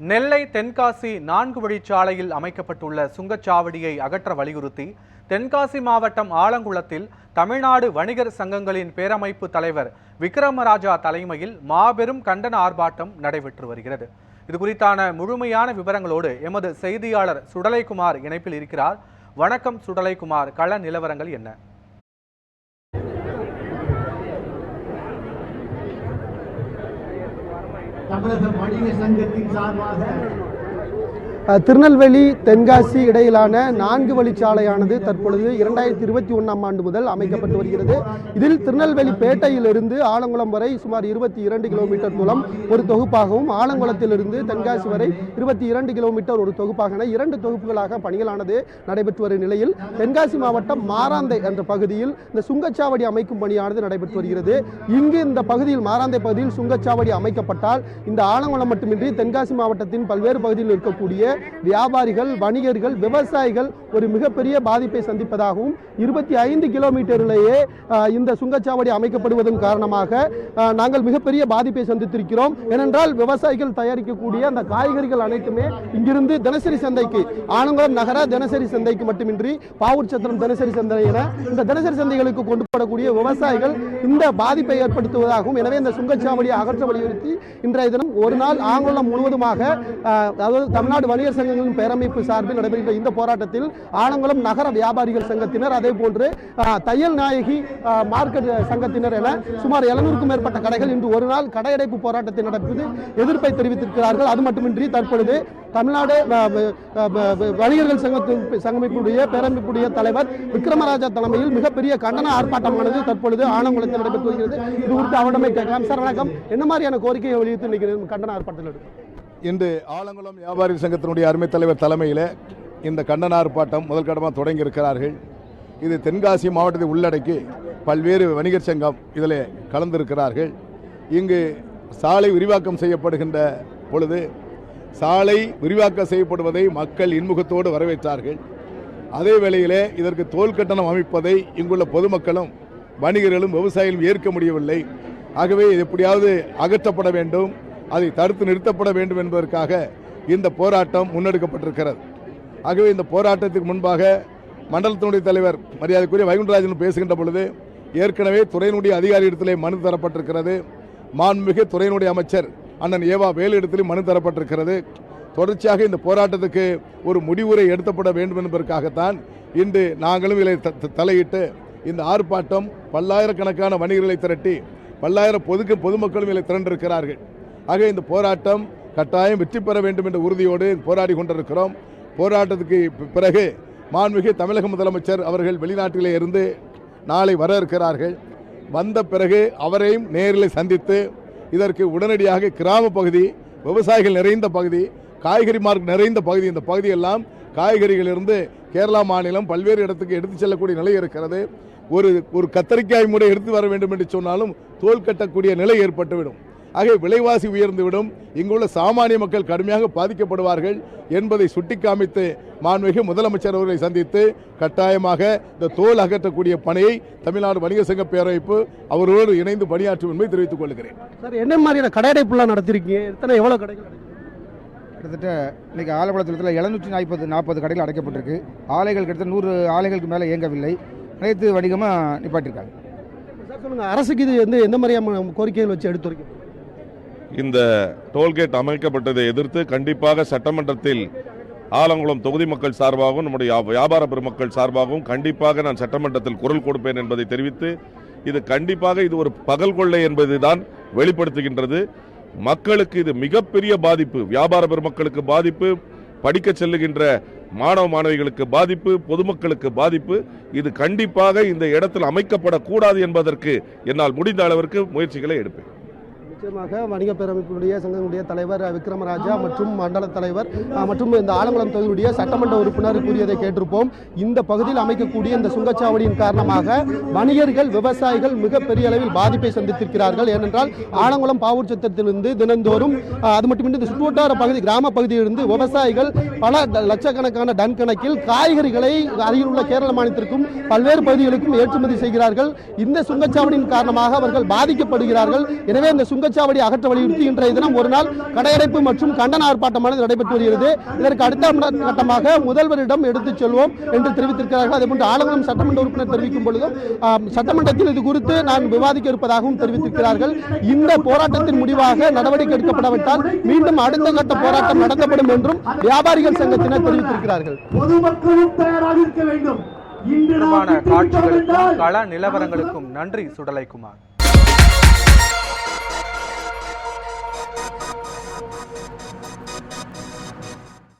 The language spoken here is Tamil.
நெல்லை தென்காசி நான்கு வழிச்சாலையில் அமைக்கப்பட்டுள்ள சுங்கச்சாவடியை அகற்ற வலியுறுத்தி தென்காசி மாவட்டம் ஆலங்குளத்தில் தமிழ்நாடு வணிகர் சங்கங்களின் பேரமைப்பு தலைவர் விக்ரமராஜா தலைமையில் மாபெரும் கண்டன ஆர்ப்பாட்டம் நடைபெற்று வருகிறது. இது குறித்தான முழுமையான விவரங்களோடு எமது செய்தியாளர் சுடலைக்குமார் இணைப்பில் இருக்கிறார். வணக்கம் சுடலைக்குமார் கள நிலவரங்கள் என்ன? தமிழக வணிக சங்கத்தின் சார்பாக அஹ், திருநெல்வேலி தென்காசி இடையிலான நான்கு வழிச்சாலையானது தற்பொழுது இரண்டாயிரத்தி இருபத்தி ஒன்றாம் ஆண்டு முதல் அமைக்கப்பட்டு வருகிறது. இதில் திருநெல்வேலி பேட்டையிலிருந்து ஆலங்குளம் வரை சுமார் இருபத்தி இரண்டு கிலோமீட்டர் தூரம் ஒரு தொகுப்பாகவும் ஆலங்குளத்திலிருந்து தென்காசி வரை இருபத்தி இரண்டு கிலோமீட்டர் ஒரு தொகுப்பாக இரண்டு தொகுப்புகளாக பணிகளானது நடைபெற்று வரும் நிலையில் தென்காசி மாவட்டம் மாராந்தை என்ற பகுதியில் இந்த சுங்கச்சாவடி அமைக்கும் பணியானது நடைபெற்று வருகிறது. இங்கு இந்த பகுதியில் மாராந்தை பகுதியில் சுங்கச்சாவடி அமைக்கப்பட்டால் இந்த ஆலங்குளம் மட்டுமின்றி தென்காசி மாவட்டத்தின் பல்வேறு பகுதியில் இருக்கக்கூடிய வியாபாரிகள் வணிகர்கள் விவசாயிகள் ஒரு மிகப்பெரிய பாதிப்பை சந்திப்பதாகவும் இருபத்தி ஐந்து கிலோமீட்டரிலேயே இந்த சுங்கச்சாவடி அமைக்கப்படுவதன் காரணமாக நாங்கள் மிகப்பெரிய பாதிப்பை சந்தித்திருக்கிறோம். ஏனென்றால் விவசாயிகள் தயாரிக்கக்கூடிய அந்த காய்கறிகள் அனைத்துமே இங்கிருந்து தினசரி சந்தைக்கு ஆனங்குளம் நகர தினசரி சந்தைக்கு மட்டுமின்றி பாவூர் சத்திரம் தினசரி சந்தை என இந்த தினசரி சந்தைகளுக்கு கொண்டு போடக்கூடிய விவசாயிகள் இந்த பாதிப்பை ஏற்படுத்துவதாகவும் எனவே இந்த சுங்கச்சாவடியை அகற்ற வலியுறுத்தி இன்றைய தினம் ஒரு நாள் ஆங்குளம் முழுவதுமாக அதாவது தமிழ்நாடு வணிகர் சங்கங்களின் பேரமைப்பு சார்பில் நடைபெறுகின்ற இந்த போராட்டத்தில் ஆலங்குளம் நகர வியாபாரிகள் சங்கத்தினர் அதே போன்று தையல் நாயகி மார்க்கெட் சங்கத்தினர் என சுமார் எழுநூறுக்கும் மேற்பட்ட கடைகள் இன்று ஒரு நாள் கடையடைப்பு போராட்டத்தை நடப்பது எதிர்ப்பை தெரிவித்திருக்கிறார்கள். அது மட்டுமின்றி தற்பொழுது தமிழ்நாடு வணிகர்கள் சங்கத்தின் சங்கமைப்புடைய பேரமைப்புடைய தலைவர் விக்ரமராஜா தலைமையில் மிகப்பெரிய கண்டன ஆர்ப்பாட்டமானது தற்பொழுது ஆனங்குளத்தில் நடைபெற்று வருகிறது. இது குறித்து அவரிடமே கேட்கலாம். சார் வணக்கம். என்ன மாதிரியான கோரிக்கையை வலியுறுத்தி இன்னைக்கு கண்டன ஆர்ப்பாட்டத்தில் எடுக்கும் இன்று ஆலங்குளம் வியாபாரி சங்கத்தினுடைய அருமை தலைவர் தலைமையில் இந்த கண்டன ஆர்ப்பாட்டம் முதல் கடமாக தொடங்கி இருக்கிறார்கள் இது தென்காசி மாவட்டத்தை உள்ளடக்கி பல்வேறு வணிகர் சங்கம் இதில் கலந்திருக்கிறார்கள். இங்கு சாலை விரிவாக்கம் செய்யப்படுகின்ற பொழுது சாலை விரிவாக்கம் செய்யப்படுவதை மக்கள் இன்முகத்தோடு வரவேற்றார்கள். அதே வேளையிலே இதற்கு தோல் கட்டணம் அமைப்பதை இங்குள்ள பொதுமக்களும் வணிகர்களும் விவசாயிகளும் ஏற்க முடியவில்லை. ஆகவே இது எப்படியாவது அகற்றப்பட வேண்டும். அதை தடுத்து நிறுத்தப்பட வேண்டும் என்பதற்காக இந்த போராட்டம் முன்னெடுக்கப்பட்டிருக்கிறது. ஆகவே இந்த போராட்டத்துக்கு முன்பாக மண்டலத்தினுடைய தலைவர் மரியாதைக்குரிய வைகுண்டராஜன் பேசுகின்ற பொழுது ஏற்கனவே துறையினுடைய அதிகாரியிடத்திலே மனு தரப்பட்டிருக்கிறது. மாண்புமிகு துறையினுடைய அமைச்சர் அண்ணன் ஏவா வேலு இடத்திலே மனு தரப்பட்டிருக்கிறது. தொடர்ச்சியாக இந்த போராட்டத்துக்கு ஒரு முடிவுரை எடுத்தப்பட வேண்டும் என்பதற்காகத்தான் இன்று நாங்களும் இதில் த- த- தலையிட்டு இந்த ஆர்ப்பாட்டம் பல்லாயிரக்கணக்கான வணிகர்களை திரட்டி பல்லாயிரம் பொதுக்கு பொதுமக்களும் இதில் திரண்டிருக்கிறார்கள். ஆக இந்த போராட்டம் கட்டாயம் வெற்றி பெற வேண்டும் என்ற உறுதியோடு போராடி கொண்டிருக்கிறோம். போராட்டத்துக்கு பிறகு மாண்புமிகு தமிழக முதலமைச்சர் அவர்கள் வெளிநாட்டிலே இருந்து நாளை வர இருக்கிறார்கள் வந்த பிறகு அவரையும் நேரில் சந்தித்து இதற்கு உடனடியாக கிராம பகுதி விவசாயிகள் நிறைந்த பகுதி காய்கறி மார்க் நிறைந்த பகுதி இந்த பகுதியெல்லாம் காய்கறிகளிலிருந்து கேரளா மாநிலம் பல்வேறு இடத்துக்கு எடுத்து செல்லக்கூடிய நிலை இருக்கிறது. ஒரு ஒரு கத்தரிக்காய் மூடை எடுத்து வர வேண்டும் என்று சொன்னாலும் தோல் கட்டக்கூடிய நிலை ஏற்பட்டுவிடும். ஆகவே விலைவாசி உயர்ந்துவிடும். இங்குள்ள சாமானிய மக்கள் கடுமையாக பாதிக்கப்படுவார்கள் என்பதை சுட்டிக்காமித்து மாண்புமிகு முதலமைச்சர் அவர்களை சந்தித்து கட்டாயமாக இந்த தோல் அகற்றக்கூடிய பணியை தமிழ்நாடு வணிக சங்க பேரமைப்பு அவரோடு இணைந்து பணியாற்றும் என்பதை தெரிவித்துக் கொள்கிறேன். சார் என்ன மாதிரியான கடையடைப்புலாம் நடத்திருக்கீங்க? எத்தனை எவ்வளோ கடைகள்? கிட்டத்தட்ட இன்னைக்கு ஆலங்குளத்தில் எழுநூற்றி நாற்பது நாற்பது கடைகள் அடைக்கப்பட்டிருக்கு. ஆலைகள் கிட்டத்தட்ட நூறு ஆலைகளுக்கு மேலே இயங்கவில்லை. அனைத்து வணிகமாக நிப்பாட்டியிருக்காங்க சார் சொல்லுங்க. அரசுக்கு இது வந்து எந்த மாதிரியான கோரிக்கைகள் வச்சு எடுத்துரைக்கும் இந்த டோல்கேட் அமைக்கப்பட்டதை எதிர்த்து கண்டிப்பாக சட்டமன்றத்தில் ஆலங்குளம் தொகுதி மக்கள் சார்பாகவும் நம்முடைய வியாபார பெருமக்கள் சார்பாகவும் கண்டிப்பாக நான் சட்டமன்றத்தில் குரல் கொடுப்பேன் என்பதை தெரிவித்து இது கண்டிப்பாக இது ஒரு பகல் கொள்ளை என்பதுதான் வெளிப்படுத்துகின்றது. மக்களுக்கு இது மிகப்பெரிய பாதிப்பு வியாபார பெருமக்களுக்கு பாதிப்பு படிக்க செல்லுகின்ற மாணவ மாணவிகளுக்கு பாதிப்பு பொதுமக்களுக்கு பாதிப்பு இது கண்டிப்பாக இந்த இடத்தில் அமைக்கப்படக்கூடாது என்பதற்கு என்னால் முடிந்த அளவிற்கு முயற்சிகளை எடுப்பேன். நிச்சயமாக வணிக பேரமைப்பினுடைய சங்கங்களுடைய தலைவர் விக்ரமராஜா மற்றும் மண்டல தலைவர் மற்றும் இந்த ஆலங்குளம் தொகுதியுடைய சட்டமன்ற உறுப்பினர் கூறியதை கேட்டிருப்போம். இந்த பகுதியில் அமைக்கக்கூடிய இந்த சுங்கச்சாவடியின் காரணமாக வணிகர்கள் விவசாயிகள் மிகப்பெரிய அளவில் பாதிப்பை சந்தித்திருக்கிறார்கள். ஏனென்றால் ஆலங்குளம் பாவூர் சத்திரத்திலிருந்து தினந்தோறும் அது மட்டுமின்றி இந்த சுற்றுவட்டார பகுதி கிராம பகுதியிலிருந்து விவசாயிகள் பல லட்சக்கணக்கான டன் கணக்கில் காய்கறிகளை அருகில் உள்ள கேரள மாநிலத்திற்கும் பல்வேறு பகுதிகளுக்கும் ஏற்றுமதி செய்கிறார்கள். இந்த சுங்கச்சாவடியின் காரணமாக அவர்கள் பாதிக்கப்படுகிறார்கள். எனவே இந்த சுங்க சுங்கச்சாவடி அகற்ற வலியுறுத்தி இன்றைய தினம் ஒரு நாள் கடையடைப்பு மற்றும் கண்டன ஆர்ப்பாட்டமானது நடைபெற்று வருகிறது. இதற்கு அடுத்த கட்டமாக முதல்வரிடம் எடுத்துச் செல்வோம் என்று தெரிவித்திருக்கிறார்கள். அதேபோன்று ஆலங்குளம் சட்டமன்ற உறுப்பினர் தெரிவிக்கும் பொழுதும் சட்டமன்றத்தில் இது குறித்து நான் விவாதிக்க இருப்பதாகவும் தெரிவித்திருக்கிறார்கள். இந்த போராட்டத்தின் முடிவாக நடவடிக்கை எடுக்கப்படாவிட்டால் மீண்டும் அடுத்த கட்ட போராட்டம் நடத்தப்படும் என்றும் வியாபாரிகள் சங்கத்தினர் தெரிவித்திருக்கிறார்கள். பொதுமக்களும் தயாராக இருக்க வேண்டும். காட்சிகளுக்கும் கள நிலவரங்களுக்கும் நன்றி சுடலைக்குமார்.